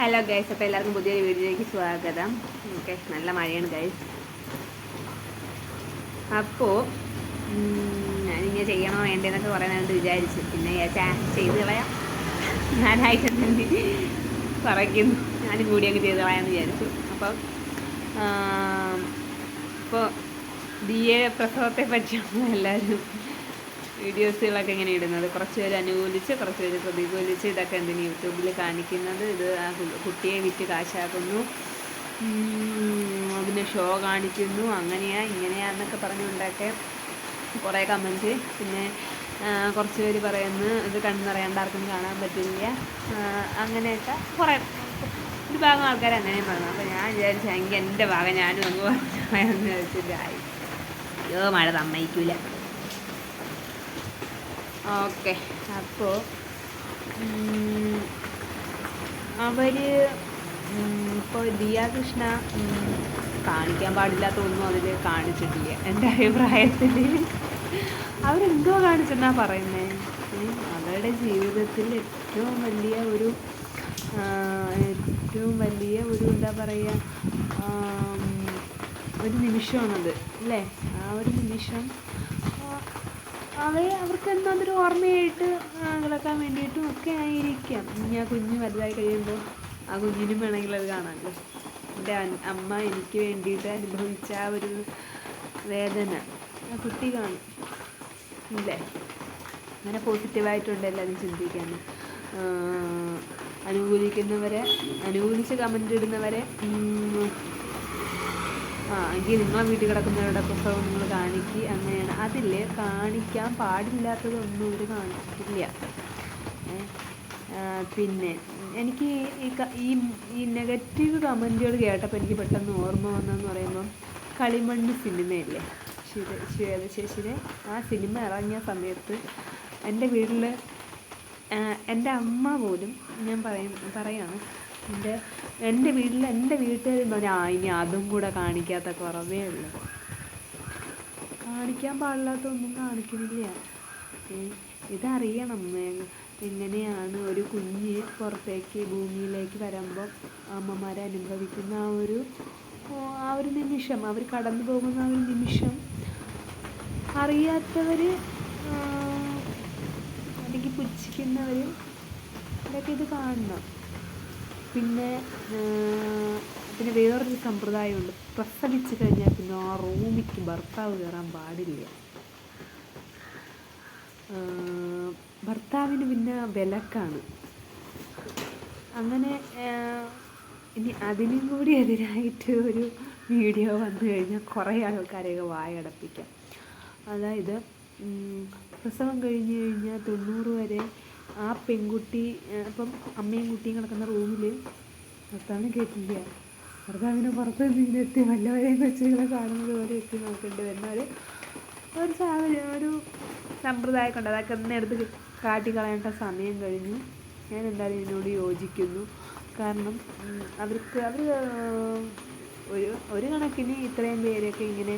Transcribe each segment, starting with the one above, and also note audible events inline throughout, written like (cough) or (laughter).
Hello guys അപ്പോൾ എല്ലാവർക്കും പുതിയൊരു വീഡിയോയിലേക്ക് സ്വാഗതം. ഓക്കെ നല്ല മഴയാണ് ഗൈസ് അപ്പോൾ ഞാനിങ്ങനെ ചെയ്യണോ വേണ്ടതെന്നൊക്കെ കുറേ നേരം വിചാരിച്ചു. പിന്നെ ചെയ്ത് കളയാം. ഞാനായിട്ട് തന്നെ കുറയ്ക്കുന്നു. ഞാനും കൂടിയൊക്കെ ചെയ്ത് കളയാമെന്ന് വിചാരിച്ചു. അപ്പം ഇപ്പോൾ എ പ്രസവത്തെ പറ്റിയാണ് എല്ലാവരും വീഡിയോസുകളൊക്കെ ഇങ്ങനെ ഇടുന്നത്. കുറച്ച് പേര് അനുകൂലിച്ച് കുറച്ച് പേര് പ്രതികൂലിച്ച് ഇതൊക്കെ എന്തിനും യൂട്യൂബിൽ കാണിക്കുന്നത്. ഇത് ആ കുട്ടിയെ വിറ്റ് കാശാക്കുന്നു. അതിന് ഷോ കാണിക്കുന്നു. അങ്ങനെയാ ഇങ്ങനെയാന്നൊക്കെ പറഞ്ഞുകൊണ്ടൊക്കെ കുറേ കമന്റ്. പിന്നെ കുറച്ച് പേര് പറയുന്നു ഇത് കണ്ടെന്നറിയാണ്ട് ആർക്കും കാണാൻ പറ്റില്ല. അങ്ങനെയൊക്കെ കുറേ. ഒരു ഭാഗം ആൾക്കാർ അങ്ങനെയും പറഞ്ഞു. അപ്പോൾ ഞാൻ വിചാരിച്ചു എങ്കിൽ എന്റെ ഭാഗം ഞാനും അങ്ങ് പറഞ്ഞു. (laughs) വിചാരിച്ചില്ല അയ്യോ മഴ സമ്മതിക്കൂല. ഓക്കെ. അപ്പോൾ അവർ ഇപ്പോൾ ദിയ കൃഷ്ണ ഉം, കാണിക്കാൻ പാടില്ലാത്ത ഒന്നും അതിൽ കാണിച്ചിട്ടില്ല. എന്റെ അഭിപ്രായത്തിൽ അവരെന്തോ കാണിച്ചെന്നാ പറയുന്നത് അവരുടെ ജീവിതത്തിൽ ഏറ്റവും വലിയ ഒരു ഏറ്റവും വലിയ ഒരു എന്താ പറയുക ഒരു നിമിഷമാണത്. അല്ലേ? ആ ഒരു നിമിഷം അവരെ അവർക്ക് എന്തെങ്കിലും ഓർമ്മയായിട്ട് കിടക്കാൻ വേണ്ടിയിട്ടും ഒക്കെ ആയിരിക്കാം. ഇനി ആ കുഞ്ഞ് വലുതായി കഴിയുമ്പോൾ ആ കുഞ്ഞിനും വേണമെങ്കിൽ അത് കാണാമല്ലോ എന്റെ അമ്മ എനിക്ക് വേണ്ടിയിട്ട് അനുഭവിച്ച ആ ഒരു വേദന. ആ കുട്ടി കാണും. ഇല്ലേ? അങ്ങനെ പോസിറ്റീവായിട്ടുണ്ട് എല്ലാവരും ചിന്തിക്കാൻ. അനുകൂലിക്കുന്നവരെ അനുകൂലിച്ച് കമന്റ് ഇടുന്നവരെ എങ്കിൽ നിങ്ങളെ വീട്ടിൽ കിടക്കുന്നവരുടെ പുസ്തകം നിങ്ങൾ കാണിക്കുക അങ്ങനെയാണ് അതിൽ കാണിക്കാൻ പാടില്ലാത്തതൊന്നും ഇവർ ഏ, പിന്നെ എനിക്ക് ഈ ഈ നെഗറ്റീവ് കമന്റുകൾ കേട്ടപ്പോൾ എനിക്ക് പെട്ടെന്ന് ഓർമ്മ വന്നതെന്ന് പറയുമ്പം കളിമണ്ണ് സിനിമയില്ലേ? ശിവ ശ്വേതശേഷിയുടെ ആ സിനിമ ഇറങ്ങിയ സമയത്ത് എന്റെ വീട്ടിൽ എന്റെ അമ്മ പോലും ഞാൻ പറയും പറയാണ് എന്റെ എന്റെ വീട്ടിൽ എന്റെ വീട്ടുകാർ പറഞ്ഞു ആ ഇനി അതും കൂടെ കാണിക്കാത്ത കുറവേ ഉള്ളൂ. കാണിക്കാൻ പാടില്ലാത്തൊന്നും കാണിക്കുന്നില്ല. ഇതറിയണം. എങ്ങനെയാണ് ഒരു കുഞ്ഞ് പുറത്തേക്ക് ഭൂമിയിലേക്ക് വരുമ്പോൾ അമ്മമാരെ അനുഭവിക്കുന്ന ആ ഒരു ആ ഒരു നിമിഷം അവർ കടന്നു പോകുന്ന ആ ഒരു നിമിഷം അറിയാത്തവർ അല്ലെങ്കിൽ പുച്ഛിക്കുന്നവർ ഇതൊക്കെ ഇത് കാണണം. പിന്നെ പിന്നെ വേറൊരു സമ്പ്രദായമുണ്ട്. പ്രസവിച്ച് കഴിഞ്ഞാൽ പിന്നെ ആ റൂമിക്ക് ഭർത്താവ് കയറാൻ പാടില്ല. ഭർത്താവിന് പിന്നെ വിലക്കാണ്. അങ്ങനെ ഇനി അതിനും കൂടി എതിരായിട്ട് ഒരു വീഡിയോ വന്നു കഴിഞ്ഞാൽ കുറേ ആൾക്കാരെയൊക്കെ വായടപ്പിക്കാം. അതായത് പ്രസവം കഴിഞ്ഞ് കഴിഞ്ഞാൽ തൊണ്ണൂറ് വരെ ആ പെൺകുട്ടി അപ്പം അമ്മയും കുട്ടിയും കിടക്കുന്ന റൂമിൽ ഭർത്താവിനെ കേട്ടില്ല ഭർത്താവിന് പുറത്ത് നിന്നെത്തി വല്ലവരെയും കൊച്ചുകളെ കാണുന്നത് പോലെ എത്തി നോക്കേണ്ടി. വരുന്ന ഒരു ഒരു സാഹചര്യം ഒരു സമ്പ്രദായം കൊണ്ട് അതൊക്കെ ഇന്നെടുത്ത് കാട്ടിക്കളയേണ്ട സമയം കഴിഞ്ഞു. ഞാൻ എന്തായാലും ഇതിനോട് യോജിക്കുന്നു. കാരണം അവർക്ക് അവർ ഒരു ഒരു കണക്കിന് ഇത്രയും പേരൊക്കെ ഇങ്ങനെ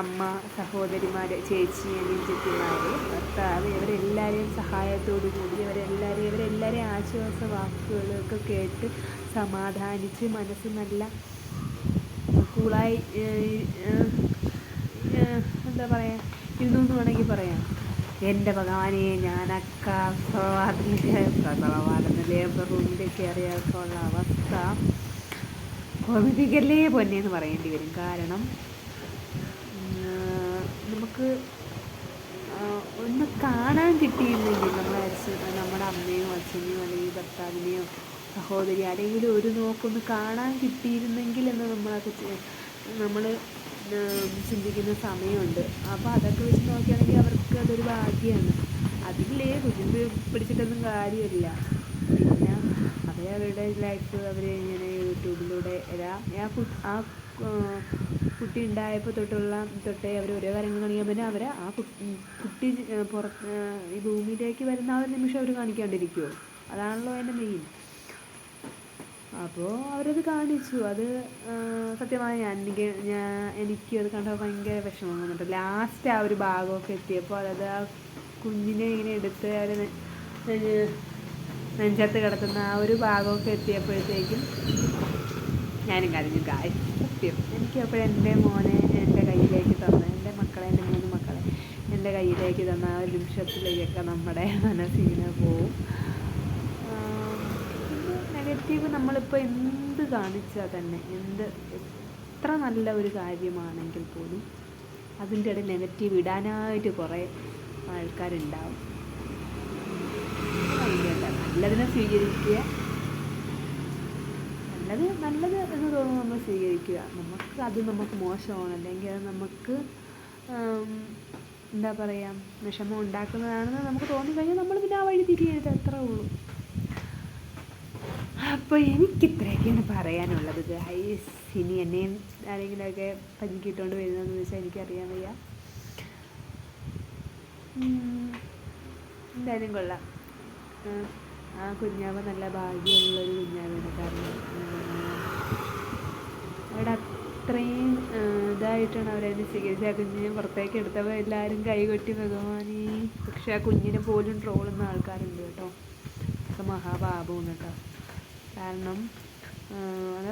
അമ്മ സഹോദരിമാർ ചേച്ചി അനിയത്തിമാർ ഭർത്താവ് ഇവരെല്ലാവരെയും സഹായത്തോടു കൂടി ഇവരെല്ലാവരെയും ഇവരെല്ലാവരെയും ആശ്വാസ വാക്കുകളൊക്കെ കേട്ട് സമാധാനിച്ച് മനസ്സ് നല്ല കൂളായി എന്താ പറയുക ഇരുന്നു എന്ന് വേണമെങ്കിൽ പറയാം. എന്റെ ഭഗവാനെ ഞാനക്ക പ്രസവാദിന്റെ പ്രസവവാദന ലേബർ റൂമിലേക്ക് അവസ്ഥ ഓർമ്മിപ്പിക്കല്ലേ പൊന്നെ എന്ന് പറയേണ്ടി വരും. കാരണം നമുക്ക് ഒന്ന് കാണാൻ കിട്ടിയിരുന്നെങ്കിൽ നമ്മുടെ അച്ഛൻ നമ്മുടെ അമ്മയോ അച്ഛനെയോ അല്ലെങ്കിൽ ഭർത്താവിനെയോ സഹോദരി ആരെങ്കിലും ഒരു നോക്കൊന്ന് കാണാൻ കിട്ടിയിരുന്നെങ്കിൽ എന്ന് നമ്മളൊക്കെ നമ്മൾ ചിന്തിക്കുന്ന സമയമുണ്ട്. അപ്പോൾ അതൊക്കെ വെച്ച് നോക്കുകയാണെങ്കിൽ അവർക്ക് അതൊരു ഭാഗ്യമാണ്. അതിലേ കുഞ്ഞിന് പിടിച്ചിട്ടൊന്നും കാര്യമില്ല. അവരവരുടെ ലൈഫ് അവർ ഇങ്ങനെ യൂട്യൂബിലൂടെ ആ ആ കുട്ടി ഉണ്ടായപ്പോൾ തൊട്ടുള്ള തൊട്ടേ അവർ ഓരോ കാര്യങ്ങൾ കാണിക്കാൻ പിന്നെ അവർ ആ കുട്ടി പുറത്ത് ഈ ഭൂമിയിലേക്ക് വരുന്ന ആ ഒരു നിമിഷം അവർ കാണിക്കാണ്ടിരിക്കുമോ അതാണല്ലോ അതിന്റെ മെയിൻ അപ്പോൾ അവരത് കാണിച്ചു. അത് സത്യമായ ഞാൻ എനിക്ക് ഞാൻ എനിക്ക് അത് കണ്ടപ്പോൾ ഭയങ്കര വിഷമം വന്നിട്ട് ലാസ്റ്റ് ആ ഒരു ഭാഗമൊക്കെ എത്തിയപ്പോൾ അതായത് ആ കുഞ്ഞിനെ ഇങ്ങനെ എടുത്ത് അവർ നെഞ്ചത്ത് കിടത്തുന്ന ആ ഒരു ഭാഗമൊക്കെ എത്തിയപ്പോഴത്തേക്കും ഞാനും കരഞ്ഞു. കായ് സത്യം. എനിക്ക് അപ്പോഴും എന്റെ മോനെ എന്റെ കയ്യിലേക്ക് തന്ന എന്റെ മക്കളെ എന്റെ മൂന്ന് മക്കളെ എന്റെ കയ്യിലേക്ക് തന്ന ആ ഒരു നിമിഷത്തിലേക്കൊക്കെ നമ്മുടെ മനസ്സിങ്ങനെ പോവും. നെഗറ്റീവ് നമ്മളിപ്പോൾ എന്ത് കാണിച്ചാൽ തന്നെ എന്ത് എത്ര നല്ല ഒരു കാര്യമാണെങ്കിൽ പോലും അതിന്റെ ഇടയിൽ നെഗറ്റീവ് ഇടാനായിട്ട് കുറേ ആൾക്കാരുണ്ടാവും. അതിന്റെ നല്ലതിനെ സ്വീകരിക്കുക. നല്ലത് നല്ലത് എന്ന് തോന്നുന്നു നമ്മൾ സ്വീകരിക്കുക. നമുക്ക് അത് നമുക്ക് മോശമാണ്. അല്ലെങ്കിൽ അത് നമുക്ക് എന്താ പറയുക വിഷമം ഉണ്ടാക്കുന്നതാണെന്ന് നമുക്ക് തോന്നിക്കഴിഞ്ഞാൽ നമ്മൾ പിന്നെ ആ വഴി തിരിയരുത് അത്രേ ഉള്ളൂ. അപ്പോൾ എനിക്കിത്രയൊക്കെയാണ് പറയാനുള്ളത് ഗൈസ് ഇനി എന്നെയും ആരെങ്കിലുമൊക്കെ പഞ്ഞിക്കിട്ടുകൊണ്ട് വരുന്നതെന്ന് വെച്ചാൽ എനിക്കറിയാൻ വയ്യ. എന്തായാലും കൊള്ളാം. ആ കുഞ്ഞാവ നല്ല ഭാഗ്യമുള്ളൊരു കുഞ്ഞാവാണ് കാരണം അവിടെ അത്രയും ഇതായിട്ടാണ് അവരതിനെ സ്വീകരിച്ചത് ആ കുഞ്ഞിനെ പുറത്തേക്ക് എടുത്തപ്പോൾ എല്ലാവരും കൈകൊട്ടി ഭഗവാനേ. പക്ഷെ ആ കുഞ്ഞിനെ പോലും ട്രോളുന്ന ആൾക്കാരുണ്ട് കേട്ടോ. അതൊക്കെ മഹാപാപമാണ് കേട്ടോ. കാരണം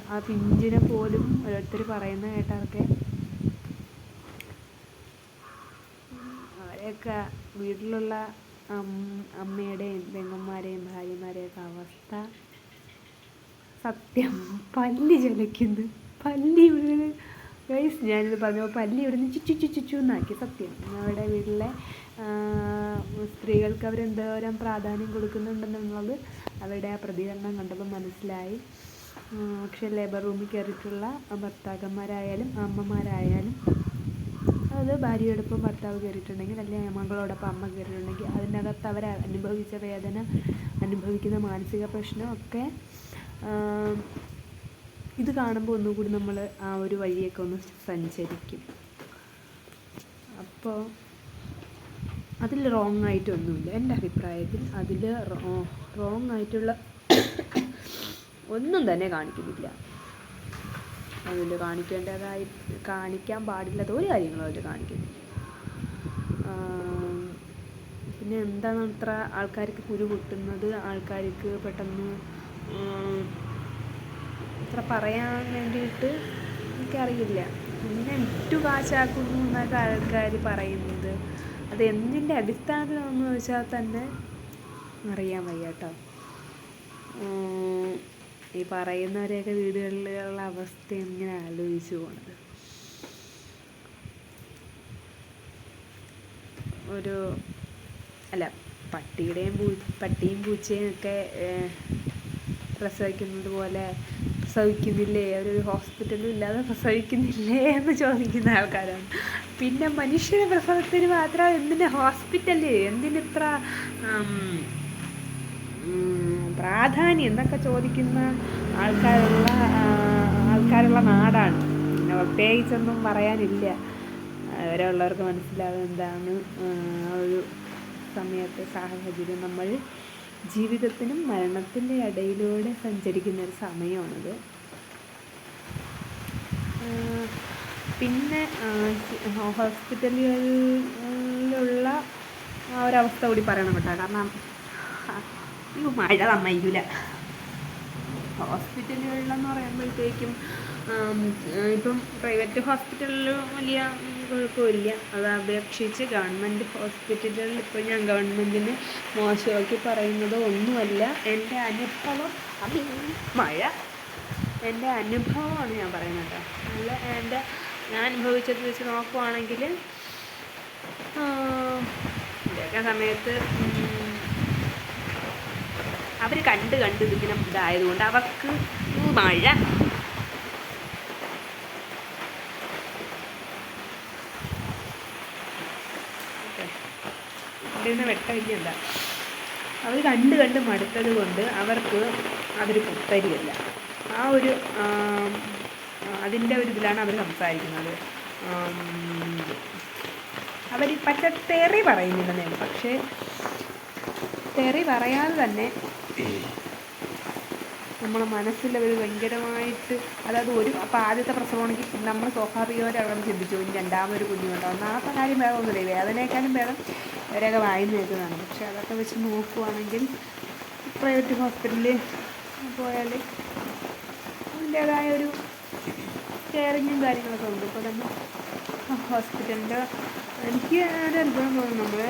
ആ, പിഞ്ചിനെ പോലും ഓരോരുത്തർ പറയുന്ന കേട്ടവർക്ക് അവരെയൊക്കെ വീട്ടിലുള്ള അമ്മയുടെയും പെങ്ങന്മാരെയും ഭാര്യമാരെയൊക്കെ അവസ്ഥ സത്യം. പല്ലി ചലയ്ക്കുന്നു പല്ലി ഇവിടുന്ന്. ഗൈസ് ഞാനിത് പറഞ്ഞപ്പോൾ പല്ലി ഇവിടുന്ന് ചുച്ചു ചുച്ചു എന്നാക്കി. സത്യം. നമ്മുടെ വീട്ടിലെ സ്ത്രീകൾക്ക് അവരെന്തോരം പ്രാധാന്യം കൊടുക്കുന്നുണ്ടെന്നുള്ളത് അവരുടെ ആ പ്രതികരണം കണ്ടപ്പോൾ മനസ്സിലായി. പക്ഷേ ലേബർ റൂമിൽ കയറിയിട്ടുള്ള ഭർത്താക്കന്മാരായാലും അമ്മമാരായാലും ഭാര്യയോടൊപ്പം ഭർത്താവ് കയറിയിട്ടുണ്ടെങ്കിൽ അല്ലെങ്കിൽ മകളോടൊപ്പം അമ്മ കയറിയിട്ടുണ്ടെങ്കിൽ അതിനകത്ത് അവർ അനുഭവിച്ച വേദന അനുഭവിക്കുന്ന മാനസിക പ്രശ്നമൊക്കെ ഇത് കാണുമ്പോൾ ഒന്നുകൂടി നമ്മൾ ആ ഒരു വഴിയൊക്കെ ഒന്ന് സഞ്ചരിക്കും. അപ്പോൾ അതിൽ റോങ് ആയിട്ടൊന്നുമില്ല. എന്റെ അഭിപ്രായത്തിൽ അതിൽ റോങ് ആയിട്ടുള്ള ഒന്നും തന്നെ കാണിക്കുന്നില്ല. അതിൽ കാണിക്കേണ്ടതായി കാണിക്കാൻ പാടില്ലാത്ത ഒരു കാര്യങ്ങളും അതിൽ കാണിക്കുന്നില്ല പിന്നെ എന്താണ് അത്ര ആൾക്കാർക്ക് കുരു പൊട്ടുന്നത് ആൾക്കാർക്ക് പെട്ടെന്ന് അത്ര പറയാൻ വേണ്ടിയിട്ട് എനിക്കറിയില്ല പിന്നെ ഇട്ടു കാശാക്കുന്നു എന്നൊക്കെ ആൾക്കാർ പറയുന്നത്. അത് എന്തിന്റെ അടിസ്ഥാനത്തിലാണെന്ന് ചോദിച്ചാൽ തന്നെ അറിയാൻ വയ്യ കേട്ടോ. ഉം, ഈ പറയുന്നവരെയൊക്കെ വീടുകളിലുള്ള അവസ്ഥ ഇങ്ങനെ ആലോചിച്ചു പോണത്? ഒരു അല്ല പട്ടിയുടെയും പൂ പട്ടിയും പൂച്ചയും ഒക്കെ പ്രസവിക്കുന്നത് പോലെ പ്രസവിക്കുന്നില്ലേ? ഒരു ഹോസ്പിറ്റലും ഇല്ലാതെ പ്രസവിക്കുന്നില്ലേ എന്ന് ചോദിക്കുന്ന ആൾക്കാരാണ്. പിന്നെ മനുഷ്യരെ പ്രസവത്തിന് മാത്രം എന്തിനാ ഹോസ്പിറ്റൽ? എന്തിനിത്ര പ്രാധാന്യം എന്നൊക്കെ ചോദിക്കുന്ന ആൾക്കാരുള്ള ആൾക്കാരുള്ള നാടാണ്. പിന്നെ പ്രത്യേകിച്ചൊന്നും പറയാനില്ല. അവരുള്ളവർക്ക് മനസ്സിലാവും എന്താണ് ആ, ഒരു സമയത്തെ സാഹചര്യം. നമ്മൾ ജീവിതത്തിനും മരണത്തിന്റെ ഇടയിലൂടെ സഞ്ചരിക്കുന്ന ഒരു സമയമാണത്. പിന്നെ ഹോസ്പിറ്റലുകളിലുള്ള ഒരവസ്ഥ കൂടി പറയണം കേട്ടോ. കാരണം അയ്യോ മഴ സമ്മതിക്കില്ല ഹോസ്പിറ്റലുകളിലെന്ന് പറയുമ്പോഴത്തേക്കും ഇപ്പം പ്രൈവറ്റ് ഹോസ്പിറ്റലിൽ വലിയ കുഴപ്പമില്ല. അത് അപേക്ഷിച്ച് ഗവൺമെന്റ് ഹോസ്പിറ്റലുകളിൽ ഇപ്പോൾ ഞാൻ ഗവൺമെന്റിന് മോശമാക്കി പറയുന്നത് ഒന്നുമല്ല. എന്റെ അനുഭവം അത് മഴ. എന്റെ അനുഭവമാണ് ഞാൻ പറയുന്നത്. അല്ല എന്റെ ഞാൻ അനുഭവിച്ചത് വെച്ച് നോക്കുവാണെങ്കിൽ ഇതൊക്കെ സമയത്ത് അവർ കണ്ട് കണ്ട് ഇതിങ്ങനെ ഇതായതുകൊണ്ട് അവർക്ക് മഴ. ഇതിന് അവർ കണ്ട് കണ്ട് മടുത്തത് കൊണ്ട് അവർക്ക് അതൊരു പുത്തരിയല്ല. ആ ഒരു അതിന്റെ ഒരു ഇതിലാണ് അവർ സംസാരിക്കുന്നത്. അവർ പച്ച തെറി പറയുന്നില്ലെന്നേ പക്ഷേ തെറി പറയാതെ തന്നെ നമ്മളെ മനസ്സിൽ അവർ ഭയങ്കരമായിട്ട് അതായത് ഒരു അപ്പോൾ ആദ്യത്തെ പ്രസവമാണെങ്കിൽ നമ്മൾ സ്വാഭാവികമായിട്ട് അവിടെ ചിന്തിച്ചു ഇനി രണ്ടാമതൊരു കുഞ്ഞുണ്ടാവും ഒന്നാമത്തെ കാര്യം വേഗമൊന്നുമില്ല വേദനയെക്കാളും ഭേദം ഇവരെയൊക്കെ വായിന്ന് കേൾക്കുന്നതാണ്. പക്ഷെ അതൊക്കെ വെച്ച് നോക്കുവാണെങ്കിൽ പ്രൈവറ്റ് ഹോസ്പിറ്റലിൽ പോയാൽ അതിന്റേതായ ഒരു കെയറിങ്ങും കാര്യങ്ങളൊക്കെ ഉണ്ട്. ഇപ്പോൾ തന്നെ ഹോസ്പിറ്റലിന്റെ എനിക്ക് ഒരു അത്ഭുതം തോന്നുന്നു നമ്മൾ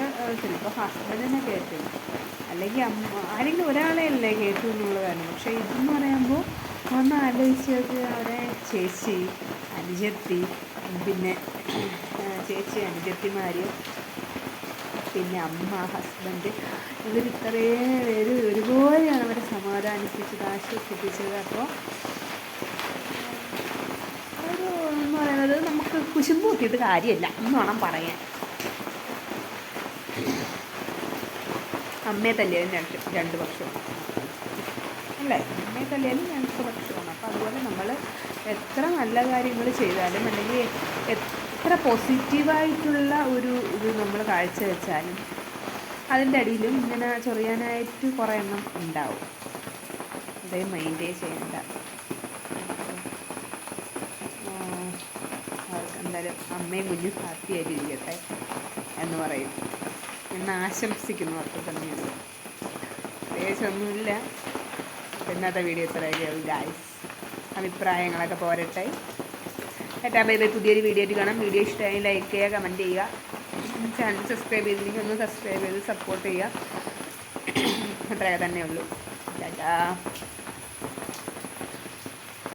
ചിലപ്പോൾ ഹസ്ബൻഡിനെ കയറ്റും അല്ലെങ്കിൽ അമ്മ ആരെങ്കിലും ഒരാളെ അല്ലേ എന്നുള്ള കാര്യം. പക്ഷേ ഇതെന്ന് പറയുമ്പോൾ ഒന്ന് ആലോചിച്ചത് അവരെ ചേച്ചി അനുജത്തി പിന്നെ ചേച്ചി അനുജത്തിമാർ പിന്നെ അമ്മ ഹസ്ബൻഡ് ഇവർ പേര് ഒരുപോലെയാണ് അവരെ സമാധാനിപ്പിച്ചത് ആശ്വസിപ്പിച്ചത്. അപ്പോൾ ഒരു എന്ന് പറയുന്നത് നമുക്ക് കുശുമ്പ് നോക്കിയിട്ട് കാര്യമല്ല. എന്ന് വേണം പറയാൻ. അമ്മയെ തല്ലിയാലും രണ്ട് രണ്ട് പക്ഷമാണ് അല്ലേ? അമ്മയെ തല്ലിയാലും രണ്ട് പക്ഷമാണ് അപ്പോൾ അതുപോലെ നമ്മൾ എത്ര നല്ല കാര്യങ്ങൾ ചെയ്താലും അല്ലെങ്കിൽ എത്ര പോസിറ്റീവായിട്ടുള്ള ഒരു ഇത് നമ്മൾ കാഴ്ചവെച്ചാലും അതിന്റെ അടിയിലും ഇങ്ങനെ ചൊറിയാനായിട്ട് കുറേ എണ്ണം ഉണ്ടാവും. അതേ മൈൻഡേ ചെയ്യേണ്ട. അവർക്ക് എന്തായാലും അമ്മയും കുഞ്ഞും ഹാപ്പിയായിട്ടിരിക്കട്ടെ എന്ന് പറയും. എന്ന് ആശംസിക്കുന്നു അത്ര തന്നെയാണ് പ്രത്യേകിച്ചൊന്നുമില്ല. ഇന്നത്തെ വീഡിയോ ഇത്രയൊക്കെ ഗായ്സ് അഭിപ്രായങ്ങളൊക്കെ പോരട്ടെ. ഏട്ടാ ബൈ ബൈ പുതിയൊരു വീഡിയോ ആയിട്ട് കാണാം. വീഡിയോ ഇഷ്ടമായി ലൈക്ക് ചെയ്യുക കമന്റ് ചെയ്യുക. ചാനൽ സബ്സ്ക്രൈബ് ചെയ്തില്ലെങ്കിൽ ഒന്ന് സബ്സ്ക്രൈബ് ചെയ്ത് സപ്പോർട്ട് ചെയ്യുക. അത്രയൊക്കെ തന്നെ ഉള്ളൂ. ടാറ്റാ.